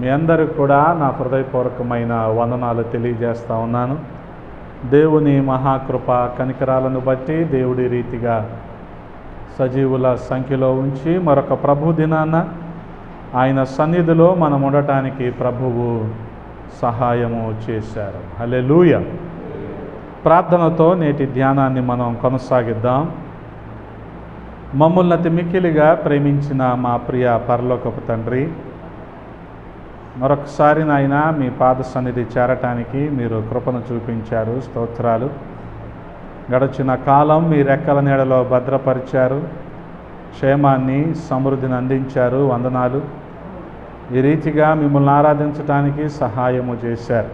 మీ అందరికి కూడా నా హృదయపూర్వకమైన వందనాలు తెలియజేస్తా ఉన్నాను. దేవుని మహాకృప కనికరాలను బట్టి దేవుడి రీతిగా సజీవుల సంఖ్యలో ఉంచి మరొక ప్రభు దినాన ఆయన సన్నిధిలో మనం ఉండటానికి ప్రభువు సహాయము చేశారు. హల్లెలూయా. ప్రార్థనతో నేటి ధ్యానాన్ని మనం కొనసాగిద్దాం. మమ్మల్ని అతి మిక్కిలిగా ప్రేమించిన మా ప్రియ పరలోకపు తండ్రి మరొకసారి నాయన మీ పాద సన్నిధి చేరటానికి మీరు కృపను చూపించారు స్తోత్రాలు. గడచిన కాలం మీ రెక్కల నీడలో భద్రపరిచారు క్షేమాన్ని సమృద్ధిని అందించారు వందనాలు. ఈ రీతిగా మిమ్మల్ని ఆరాధించడానికి సహాయము చేశారు.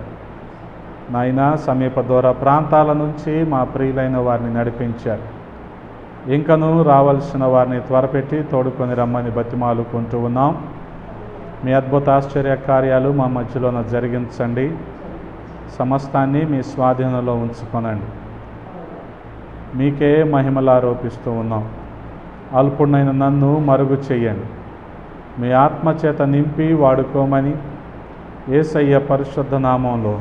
నాయన సమీప దూర ప్రాంతాల నుంచి మా ప్రియులైన వారిని నడిపించారు. ఇంకనూ రావాల్సిన వారిని త్వరపెట్టి తోడుకొని రమ్మని బతిమాలుకుంటూ ఉన్నాం. మీ అద్భుత ఆశ్చర్య కార్యాలు మా మధ్యలోన జరిగించండి. సమస్తాన్ని మీ స్వాధీనంలో ఉంచుకొనండి. మీకే మహిమలు ఆరోపిస్తూ ఉన్నాం. అల్పుడైన నన్ను మరుగు చెయ్యండి. మీ ఆత్మచేత నింపి వాడుకోమని ఏసయ్య పరిశుద్ధ నామంలో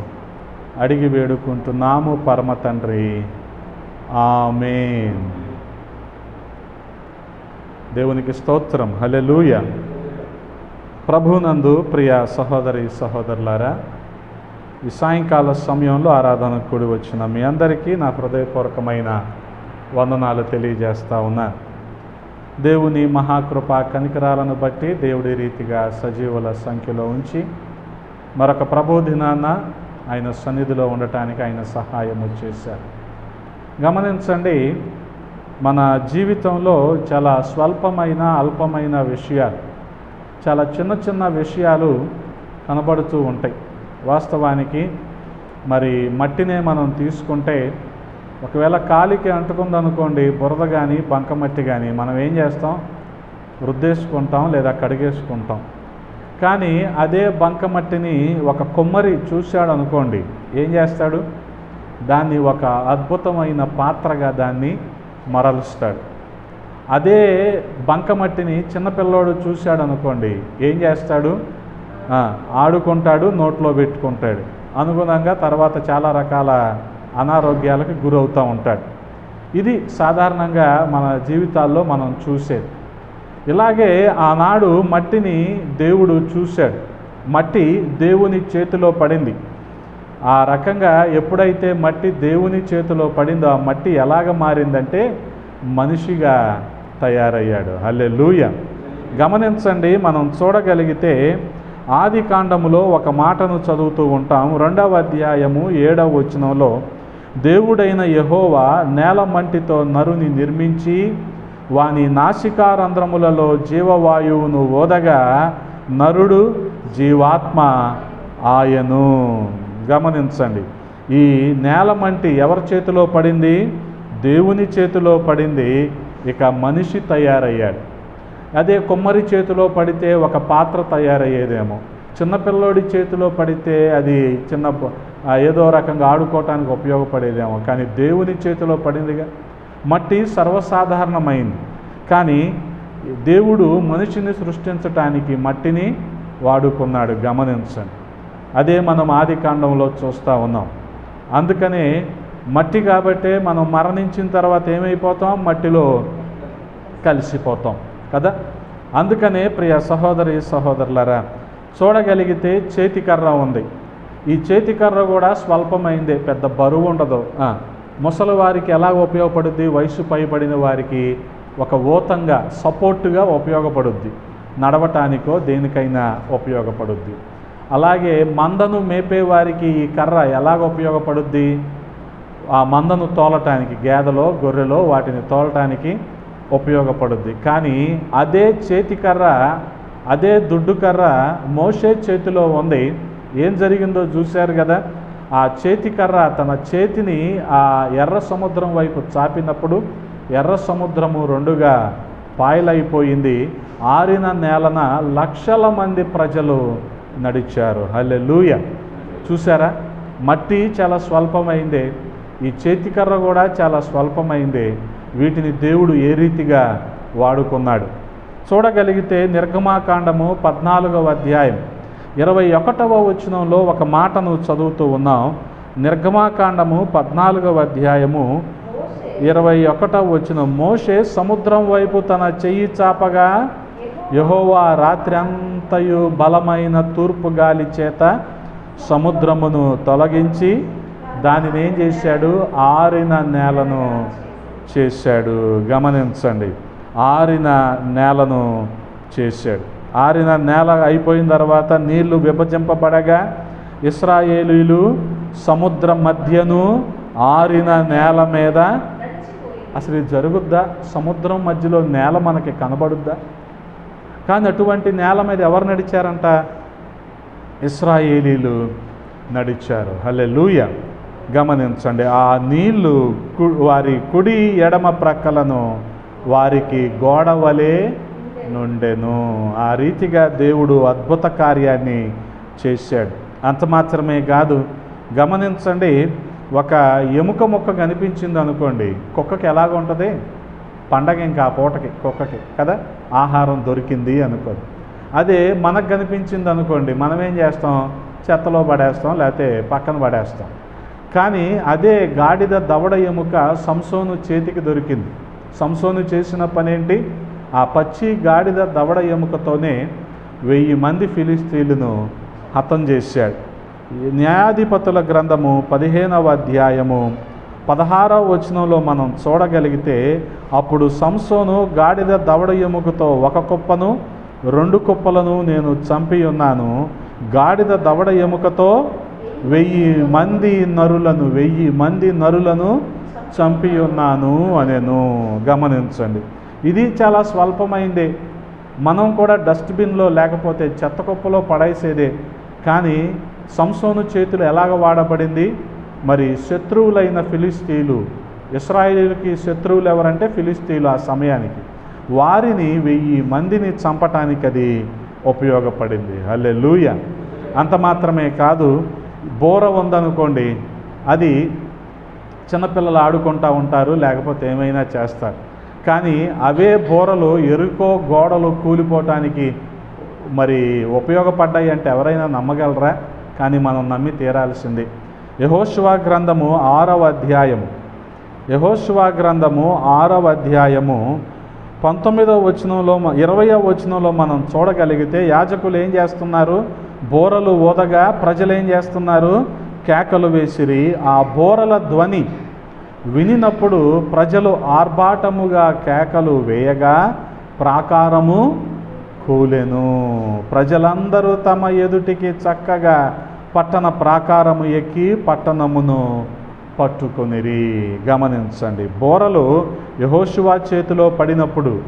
అడిగి వేడుకుంటున్నాము పరమ తండ్రి. ఆమె దేవునికి స్తోత్రం. హలెలూయ ప్రభునందు ప్రియ సహోదరి సహోదరులారా ఈ సాయంకాల సమయంలో ఆరాధనకు కూడి వచ్చిన మీ అందరికీ నా హృదయపూర్వకమైన వందనాలు తెలియజేస్తా ఉన్నాను దేవుని మహాకృప కనికరాలను బట్టి దేవుడి రీతిగా సజీవుల సంఖ్యలో ఉంచి మరొక ప్రభు దినాన ఆయన సన్నిధిలో ఉండటానికి ఆయన సహాయం చేశారు. గమనించండి మన జీవితంలో చాలా స్వల్పమైన అల్పమైన విషయాలు చాలా చిన్న చిన్న విషయాలు కనబడుతూ ఉంటాయి. వాస్తవానికి మరి మట్టినే మనం తీసుకుంటే ఒకవేళ కాలికి అంటుకుందనుకోండి బురద కానీ బంకమట్టి కానీ మనం ఏం చేస్తాం? రుద్దేసుకుంటాం లేదా కడిగేసుకుంటాం. కానీ అదే బంకమట్టిని ఒక కొమ్మరి చూశాడు అనుకోండి ఏం చేస్తాడు? దాన్ని ఒక అద్భుతమైన పాత్రగా దాన్ని మరలుస్తాడు. అదే బంకమట్టిని చిన్నపిల్లోడు చూశాడు అనుకోండి ఏం చేస్తాడు? ఆడుకుంటాడు నోట్లో పెట్టుకుంటాడు. అనుగుణంగా తర్వాత చాలా రకాల అనారోగ్యాలకు గురవుతూ ఉంటాడు. ఇది సాధారణంగా మన జీవితాల్లో మనం చూసేది. ఇలాగే ఆనాడు మట్టిని దేవుడు చూశాడు. మట్టి దేవుని చేతిలో పడింది. ఆ రకంగా ఎప్పుడైతే మట్టి దేవుని చేతిలో పడిందో ఆ మట్టి ఎలాగ మారిందంటే మనిషిగా తయారయ్యాడు. హల్లే లూయ గమనించండి మనం చూడగలిగితే ఆది కాండములో ఒక మాటను చదువుతూ ఉంటాం. రెండవ అధ్యాయము ఏడవ వచనంలో దేవుడైన యహోవా నేల మంటితో నరుని నిర్మించి వాని నాసికారంధ్రములలో జీవవాయువును ఓదగా నరుడు జీవాత్మ ఆయను. గమనించండి ఈ నేల మంటి ఎవరి చేతిలో పడింది? దేవుని చేతిలో పడింది ఇక మనిషి తయారయ్యాడు. అదే కొమ్మరి చేతిలో పడితే ఒక పాత్ర తయారయ్యేదేమో. చిన్నపిల్లోడి చేతిలో పడితే అది చిన్న ఏదో రకంగా ఆడుకోవటానికి ఉపయోగపడేదేమో. కానీ దేవుని చేతిలో పడిందిగా? మట్టి సర్వసాధారణమైంది. కానీ దేవుడు మనిషిని సృష్టించటానికి మట్టిని వాడుకున్నాడు. గమనించండి. అదే మనం ఆది కాండంలో చూస్తూ ఉన్నాం. అందుకనే మట్టి కాబట్టే మనం మరణించిన తర్వాత ఏమైపోతాం? మట్టిలో కలిసిపోతాం కదా? అందుకనే ప్రియ సహోదరి సహోదరులరా చూడగలిగితే చేతికర్ర ఉంది. ఈ చేతికర్ర కూడా స్వల్పమైందే పెద్ద బరువు ఉండదు. ముసలి వారికి ఎలా ఉపయోగపడుద్ది? వయసు పైబడిన వారికి ఒక ఊతంగా సపోర్టుగా ఉపయోగపడుద్ది. నడవటానికో దేనికైనా ఉపయోగపడుద్ది. అలాగే మందను మేపే వారికి ఈ కర్ర ఎలాగ ఉపయోగపడుద్ది? ఆ మందను తోలటానికి గేదలో గొర్రెలో వాటిని తోలటానికి ఉపయోగపడుద్ది. కానీ అదే చేతికర్ర అదే దుడ్డు కర్ర మోషే చేతిలో ఉంది. ఏం జరిగిందో చూశారు కదా? ఆ చేతికర్ర తన చేతిని ఆ ఎర్ర సముద్రం వైపు చాపినప్పుడు ఎర్ర సముద్రము రెండుగా పాయలైపోయింది. ఆరిన నేలన లక్షల మంది ప్రజలు నడిచారు. హల్లెలూయ! చూసారా మట్టి చాలా స్వల్పమైంది. ఈ చేతికర్ర కూడా చాలా స్వల్పమైంది. వీటిని దేవుడు ఏ రీతిగా వాడుకున్నాడు? చూడగలిగితే నిర్గమాకాండము పద్నాలుగవ అధ్యాయం. ఇరవై ఒకటవ వచనంలో ఒక మాటను చదువుతూ ఉన్నాం. నిర్గమాకాండము పద్నాలుగవ అధ్యాయము ఇరవై ఒకటవ వచ్చిన మోషే సముద్రం వైపు తన చెయ్యి చాపగా యహోవా రాత్రి అంతయు బలమైన తూర్పు గాలి చేత సముద్రమును తొలగించి దానిని ఏం చేశాడు? ఆరిన నేలను చేశాడు. గమనించండి. ఆరిన నేలను చేశాడు. ఆరిన నేల అయిపోయిన తర్వాత నీళ్ళు విభజింపబడగా ఇస్రాయేలీలు సముద్రం మధ్యను ఆరిన నేల మీద అసలు ఇది జరుగుద్దా? సముద్రం మధ్యలో నేల మనకి కనబడుద్దా? కానీ అటువంటి నేల మీద ఎవరు నడిచారంట? ఇస్రాయేలీలు నడిచారు. హలే లూయ గమనించండి. ఆ నీళ్ళు కు- వారి కుడి ఎడమ ప్రక్కలను వారికి గోడ వలె నుండెను. ఆ రీతిగా దేవుడు అద్భుత కార్యాన్ని చేశాడు. అంత మాత్రమే కాదు గమనించండి ఒక ఎముక మొక్క కనిపించింది అనుకోండి కుక్కకి ఎలాగ ఉంటుంది? పండగ ఇంకా ఆ పూటకి కుక్కకి కదా? ఆహారం దొరికింది అనుకోదు అదే మనకు కనిపించింది అనుకోండి మనం ఏం చేస్తాం? చెత్తలో పడేస్తాం లేకపోతే పక్కన పడేస్తాం. కానీ అదే గాడిద దవడ ఎముక సంసోను చేతికి దొరికింది. సంసోను చేసిన పనేంటి? ఆ పచ్చి గాడిద దవడ ఎముకతోనే వెయ్యి మంది ఫిలిస్తీన్లను హతం చేశాడు. న్యాయాధిపతుల గ్రంథము పదిహేనవ అధ్యాయము పదహారవ వచనంలో మనం చూడగలిగితే అప్పుడు సంసోను గాడిద దవడ ఎముకతో ఒక కుప్పను రెండు కుప్పలను నేను చంపి ఉన్నాను. గాడిద దవడ ఎముకతో వెయ్యి మంది నరులను వెయ్యి మంది నరులను చంపి ఉన్నాను అనేను. గమనించండి. ఇది చాలా స్వల్పమైందే. మనం కూడా డస్ట్బిన్లో లేకపోతే చెత్త కుప్పలో పడేసేదే. కానీ సంసోను చేతులు ఎలాగ వాడబడింది? మరి శత్రువులైన ఫిలిస్తీన్లు ఇస్రాయేలీలకి శత్రువులు ఎవరంటే ఫిలిస్తీన్లు ఆ సమయానికి. వారిని వెయ్యి మందిని చంపటానికి అది ఉపయోగపడింది. అల్లె లూయ అంత మాత్రమే కాదు బోర ఉందనుకోండి అది చిన్నపిల్లలు ఆడుకుంటూ ఉంటారు లేకపోతే ఏమైనా చేస్తారు. కానీ అవే బోరలు ఎరుకో గోడలు కూలిపోవటానికి మరి ఉపయోగపడ్డాయి అంటే ఎవరైనా నమ్మగలరా? కానీ మనం నమ్మి తీరాల్సింది. యహోశివా గ్రంథము ఆరవ అధ్యాయము. యహోశివా గ్రంథము ఆరవ అధ్యాయము పంతొమ్మిదవ వచనంలో ఇరవయో వచనంలో మనం చూడగలిగితే యాజకులు ఏం చేస్తున్నారు? బోరలు ఊదగా ప్రజలు ఏం చేస్తున్నారు? కేకలు వేసిరి. ఆ బోరల ధ్వని వినినప్పుడు ప్రజలు ఆర్భాటముగా కేకలు వేయగా ప్రాకారము కూలెను. ప్రజలందరూ తమ ఎదుటికి చక్కగా పట్టణ ప్రాకారము ఎక్కి పట్టణమును పట్టుకొనిరి. గమనించండి. బోరలు యహోశివా చేతిలో పడినప్పుడు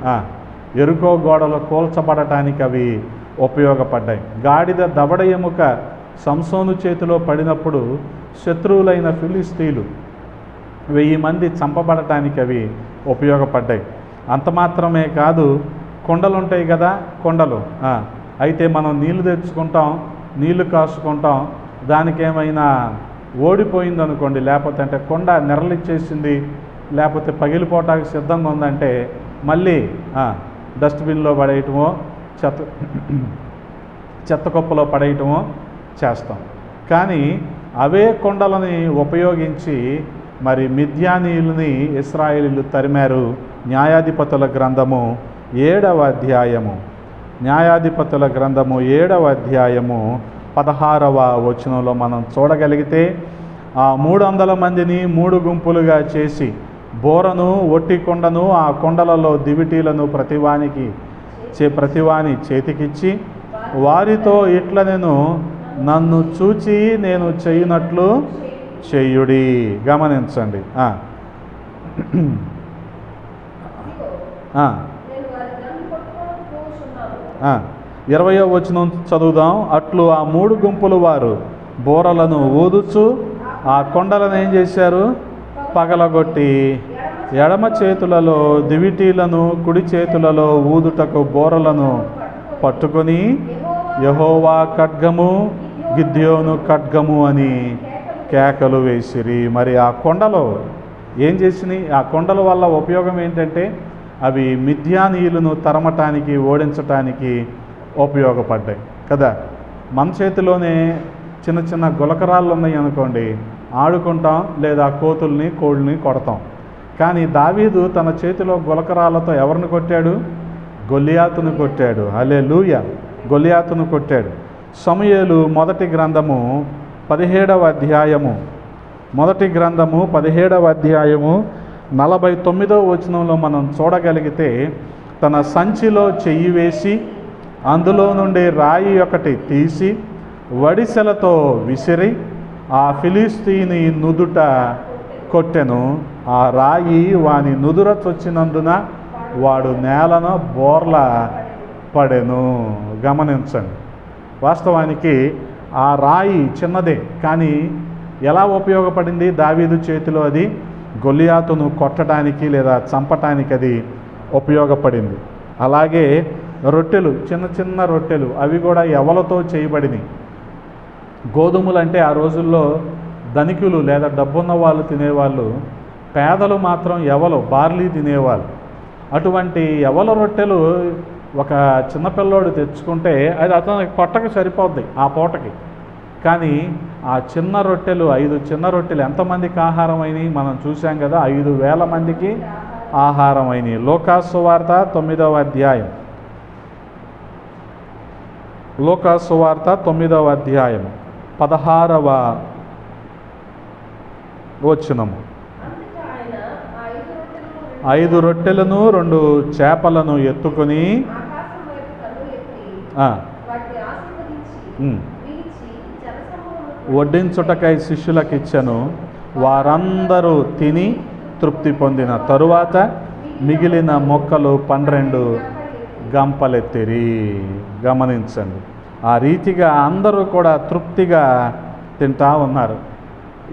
ఎరుకో గోడలు కూల్చబడటానికి అవి ఉపయోగపడ్డాయి. గాడిద దవడ ఎముక సంసోను చేతిలో పడినప్పుడు శత్రువులైన ఫిలిస్తీన్లు వెయ్యి మంది చంపబడటానికి అవి ఉపయోగపడ్డాయి. అంత మాత్రమే కాదు కొండలు ఉంటాయి కదా కొండలు. అయితే మనం నీళ్ళు తెచ్చుకుంటాం నీళ్ళు కాసుకుంటాం దానికి ఏమైనా ఓడిపోయింది అనుకోండి లేకపోతే అంటే కొండ నెరలిచ్చేసింది లేకపోతే పగిలిపోవటానికి సిద్ధంగా ఉందంటే మళ్ళీ డస్ట్బిన్లో పడేయటమో చెత్త చెత్త కుప్పలో పడేయటమో చేస్తాం. కానీ అవే కొండలని ఉపయోగించి మరి మిథ్యానీయులని ఇస్రాయేలీలు తరిమారు న్యాయాధిపతుల గ్రంథము ఏడవ అధ్యాయము. న్యాయాధిపతుల గ్రంథము ఏడవ అధ్యాయము పదహారవ వచనంలో మనం చూడగలిగితే ఆ మూడు వందల మందిని మూడు గుంపులుగా చేసి బోరను ఒట్టి కొండను ఆ కొండలలో దివిటీలను ప్రతివానికి చే ప్రతివాని చేతికిచ్చి వారితో ఇట్ల నేను నన్ను చూచి నేను చేయునట్లు చేయుడి. గమనించండి. ఇరవయో వచనం చదువుదాం. అట్లు ఆ మూడు గుంపులు వారు బోరలను ఊదుచు ఆ కొండలను ఏం చేశారు? పగలగొట్టి ఎడమ చేతులలో దివిటీలను కుడి చేతులలో ఊదుటకు బోరలను పట్టుకొని యహోవా ఖడ్గము గిద్యోను ఖడ్గము అని కేకలు వేసిరి. మరి ఆ కొండలో ఏం చేసినాయి? ఆ కొండల వల్ల ఉపయోగం ఏంటంటే అవి మిథ్యానీయులను తరమటానికి ఓడించటానికి ఉపయోగపడ్డాయి. కదా? మన చేతిలోనే చిన్న చిన్న గులకరాళ్ళు ఉన్నాయి అనుకోండి ఆడుకుంటాం లేదా కోతుల్ని కోళ్ళని కొడతాం. కానీ దావీదు తన చేతిలో గులకరాళ్ళతో ఎవరిని కొట్టాడు? గొలియాతును కొట్టాడు. అలే లూయ గొలియాతును కొట్టాడు. సమయలు మొదటి గ్రంథము పదిహేడవ అధ్యాయము. మొదటి గ్రంథము పదిహేడవ అధ్యాయము నలభై తొమ్మిదవ వచనంలో మనం చూడగలిగితే తన సంచిలో చెయ్యి వేసి అందులో నుండి రాయి ఒకటి తీసి వడిసెలతో విసిరి ఆ ఫిలిస్తీని నుదుట కొట్టెను. ఆ రాయి వాని నుదుర చొచ్చినందున వాడు నేలను బోర్ల పడెను. గమనించండి. వాస్తవానికి ఆ రాయి చిన్నదే కానీ ఎలా ఉపయోగపడింది దావీదు చేతిలో అది? గొలియాతును కొట్టడానికి లేదా చంపటానికి అది ఉపయోగపడింది. అలాగే రొట్టెలు చిన్న చిన్న రొట్టెలు అవి కూడా ఎవలతో చేయబడినవి గోధుమలు అంటే ఆ రోజుల్లో ధనికులు లేదా డబ్బున్న వాళ్ళు తినేవాళ్ళు పేదలు మాత్రం ఎవలు బార్లీ తినేవాళ్ళు. అటువంటి ఎవల రొట్టెలు ఒక చిన్నపిల్లోడు తెచ్చుకుంటే అది అతనికి పొట్టకు సరిపోద్ది ఆ పూటకి. కానీ ఆ చిన్న రొట్టెలు ఐదు చిన్న రొట్టెలు ఎంతమందికి ఆహారం అయినాయి మనం చూసాం కదా ఐదు వేల మందికి ఆహారం అయినాయి లోకాసు వార్త తొమ్మిదవ అధ్యాయం. లోకాసు వార్త తొమ్మిదవ అధ్యాయం. పదహారవ వచ్చినము ఐదు రొట్టెలను రెండు చేపలను ఎత్తుకొని వడ్డించుటకై శిష్యులకు ఇచ్చెను. వారందరూ తిని తృప్తి పొందిన తరువాత మిగిలిన మొక్కలు పన్నెండు గంపలెత్తిరి. గమనించండి. ఆ రీతిగా అందరూ కూడా తృప్తిగా తింటా ఉన్నారు.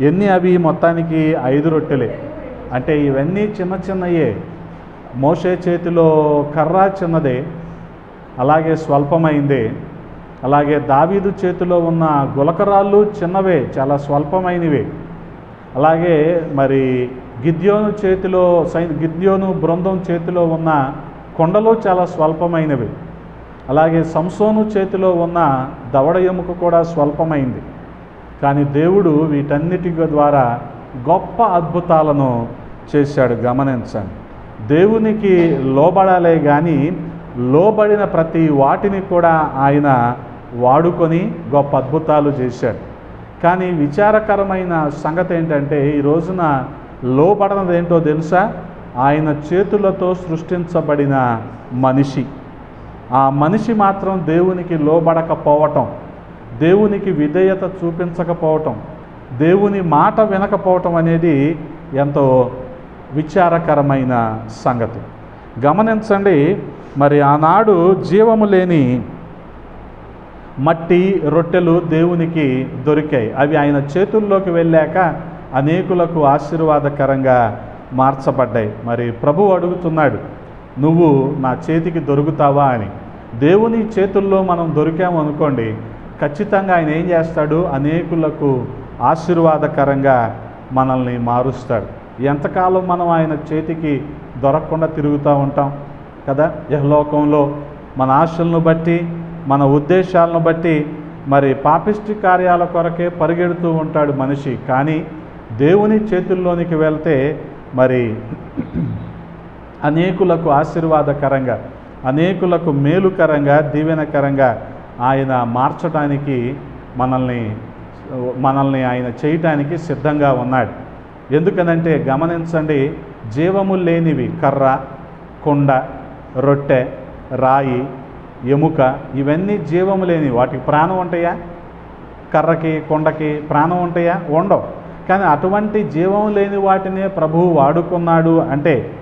ఎన్ని అవి మొత్తానికి ఐదు రొట్టెలే. అంటే ఇవన్నీ చిన్న చిన్నయే. మోసే చేతిలో కర్ర చిన్నదే. అలాగే స్వల్పమైందే. అలాగే దావీదు చేతిలో ఉన్న గులకరాళ్ళు చిన్నవే చాలా స్వల్పమైనవే. అలాగే మరి గిద్యోను చేతిలో సై గిద్యోను బృందం చేతిలో ఉన్న కొండలు చాలా స్వల్పమైనవి. అలాగే సంసోను చేతిలో ఉన్న దవడ ఎముక కూడా స్వల్పమైంది. కానీ దేవుడు వీటన్నిటి ద్వారా గొప్ప అద్భుతాలను చేశాడు. గమనించండి. దేవునికి లోబడాలే కానీ లోబడిన ప్రతి వాటిని కూడా ఆయన వాడుకొని గొప్ప అద్భుతాలు చేశాడు. కానీ విచారకరమైన సంగతి ఏంటంటే ఈ రోజున లోబడనది ఏంటో తెలుసా? ఆయన చేతులతో సృష్టించబడిన మనిషి. ఆ మనిషి మాత్రం దేవునికి లోబడకపోవటం. దేవునికి విధేయత చూపించకపోవటం దేవుని మాట వినకపోవటం అనేది ఎంతో విచారకరమైన సంగతి. గమనించండి మరి ఆనాడు జీవము లేని మట్టి రొట్టెలు దేవునికి దొరికాయి. అవి ఆయన చేతుల్లోకి వెళ్ళాక అనేకులకు ఆశీర్వాదకరంగా మార్చబడ్డాయి. మరి ప్రభు అడుగుతున్నాడు నువ్వు నా చేతికి దొరుకుతావా? అని. దేవుని చేతుల్లో మనం దొరికాము అనుకోండి ఖచ్చితంగా ఆయన ఏం చేస్తాడు? అనేకులకు ఆశీర్వాదకరంగా మనల్ని మారుస్తాడు. ఎంతకాలం మనం ఆయన చేతికి దొరకకుండా తిరుగుతూ ఉంటాం కదా? యహలోకంలో మన ఆశలను బట్టి మన ఉద్దేశాలను బట్టి మరి పాపిష్టి కార్యాల కొరకే పరిగెడుతూ ఉంటాడు మనిషి. కానీ దేవుని చేతుల్లోనికి వెళ్తే మరి అనేకులకు ఆశీర్వాదకరంగా అనేకులకు మేలుకరంగా దీవెనకరంగా ఆయన మార్చడానికి మనల్ని మనల్ని ఆయన చేయటానికి సిద్ధంగా ఉన్నాడు. ఎందుకనంటే గమనించండి జీవము లేనివి కర్ర కొండ రొట్టె రాయి ఎముక ఇవన్నీ జీవము లేని వాటికి ప్రాణం ఉంటాయా? కర్రకి కొండకి ప్రాణం ఉంటాయా? ఉండవు. కానీ అటువంటి జీవం లేని వాటినే ప్రభువు వాడుకున్నాడు అంటే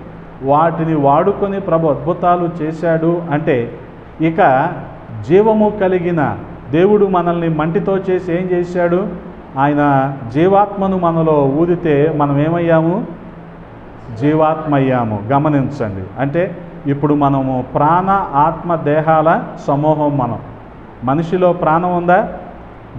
వాటిని వాడుకొని ప్రభు అద్భుతాలు చేశాడు అంటే ఇక జీవము కలిగిన దేవుడు మనల్ని మంటితో చేసి ఏం చేశాడు? ఆయన జీవాత్మను మనలో ఊదితే మనం ఏమయ్యాము జీవాత్మ అయ్యాము గమనించండి. అంటే ఇప్పుడు మనము ప్రాణ ఆత్మ దేహాల సమూహం మనం. మనిషిలో ప్రాణం ఉందా?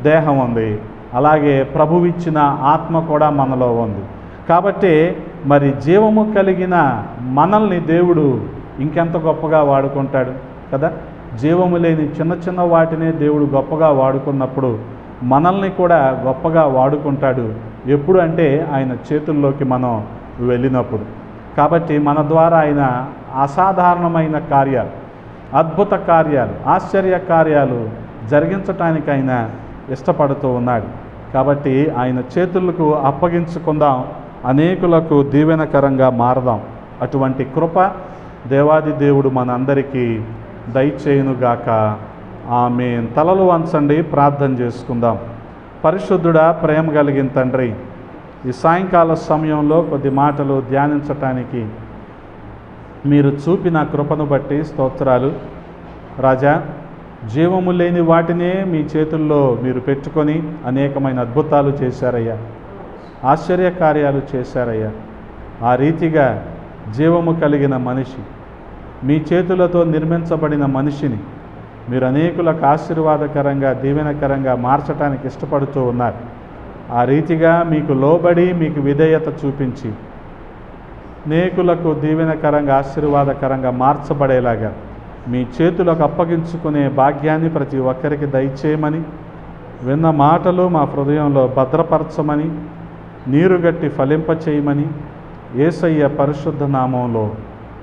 దేహం ఉంది. అలాగే ప్రభువిచ్చిన ఆత్మ కూడా మనలో ఉంది. కాబట్టి మరి జీవము కలిగిన మనల్ని దేవుడు ఇంకెంత గొప్పగా వాడుకుంటాడు? కదా? జీవము లేని చిన్న చిన్న వాటినే దేవుడు గొప్పగా వాడుకున్నప్పుడు మనల్ని కూడా గొప్పగా వాడుకుంటాడు. ఎప్పుడు అంటే ఆయన చేతుల్లోకి మనం వెళ్ళినప్పుడు. కాబట్టి మన ద్వారా ఆయన అసాధారణమైన కార్యాలు అద్భుత కార్యాలు ఆశ్చర్య కార్యాలు జరిగించటానికి ఆయన ఇష్టపడుతూ ఉన్నాడు. కాబట్టి ఆయన చేతులకు అప్పగించుకుందాం అనేకులకు దీవెనకరంగా మారదాం. అటువంటి కృప దేవాది దేవుడు మనందరికీ దయచేయునుగాక. ఆమె తలలు వంచండి ప్రార్థన చేసుకుందాం. పరిశుద్ధుడా ప్రేమ కలిగిన తండ్రి ఈ సాయంకాల సమయంలో కొద్ది మాటలు ధ్యానించటానికి మీరు చూపిన కృపను బట్టి స్తోత్రాలు. రాజా జీవము లేని వాటినే మీ చేతుల్లో మీరు పెట్టుకొని అనేకమైన అద్భుతాలు చేశారయ్యా. ఆశ్చర్య కార్యాలు చేశారయ్యా. ఆ రీతిగా జీవము కలిగిన మనిషి మీ చేతులతో నిర్మించబడిన మనిషిని మీరు అనేకులకు ఆశీర్వాదకరంగా దీవెనకరంగా మార్చడానికి ఇష్టపడుతూ ఉన్నారు. ఆ రీతిగా మీకు లోబడి మీకు విధేయత చూపించి అనేకులకు దీవెనకరంగా ఆశీర్వాదకరంగా మార్చబడేలాగా మీ చేతులకు అప్పగించుకునే భాగ్యాన్ని ప్రతి ఒక్కరికి దయచేయమని విన్న మాటలు మా హృదయంలో భద్రపరచమని నీరుగట్టి ఫలింపచేయమని ఏసయ్య పరిశుద్ధ నామంలో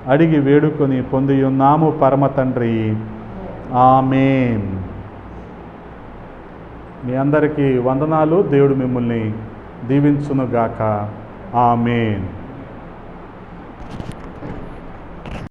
అడిగి వేడుకొని పొందియున్నాము పరమ తండ్రి. ఆమెన్. మీ అందరికీ వందనాలు. దేవుడు మిమ్మల్ని దీవించునుగాక. ఆమెన్.